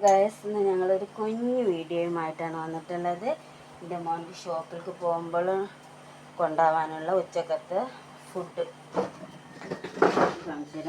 Guys ഇന്ന് ഞങ്ങളൊരു കുഞ്ഞു വീഡിയോയുമായിട്ടാണ് വന്നിട്ടുള്ളത്. എന്റെ മോന്റെ ഷോപ്പിലേക്ക് പോകുമ്പോൾ കൊണ്ടാവാനുള്ള ഉച്ചക്കത്തെ ഫുഡ് കാണിച്ചു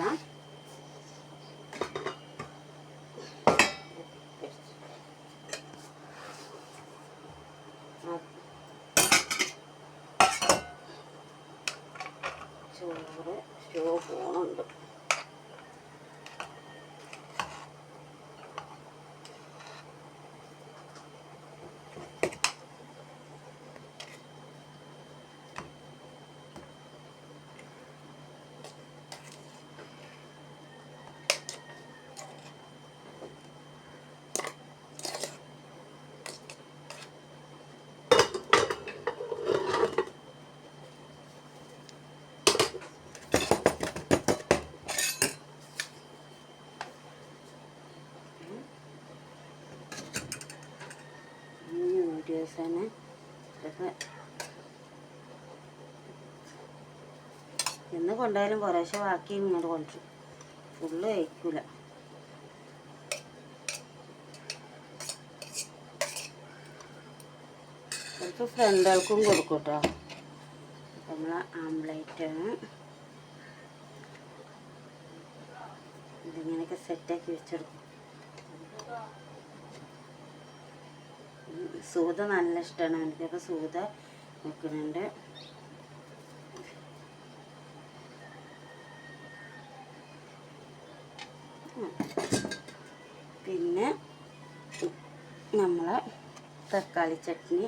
ഈ വീഡിയോസ് തന്നെ ഇതൊക്കെ എന്ന് കൊണ്ടായാലും കുറേശ്ശെ ബാക്കി ഇങ്ങോട്ട് കൊണ്ടുവരും. ഫുള്ള് കഴിക്കൂല. കുറച്ച് ഫ്രണ്ടുകൾക്കും കൊടുക്കും കേട്ടോ നമ്മൾ ആംപ്ലേറ്റാണ് ഇതിങ്ങനെയൊക്കെ സെറ്റാക്കി വെച്ചെടുക്കും. സൂത നല്ല ഇഷ്ടമാണ് എനിക്കൊക്കെ സൂത വെക്കുന്നുണ്ട്. പിന്നെ നമ്മളെ തക്കാളി ചട്നി.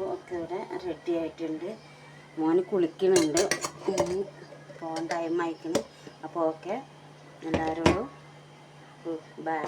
ഇപ്പോൾ ഒക്കെ ഇവിടെ റെഡി ആയിട്ടുണ്ട്. മോന് കുളിക്കുന്നുണ്ട്. പോകാൻ ടൈം അയക്കുന്നു അപ്പോൾ ഓക്കെ എല്ലാവരോടും ബൈ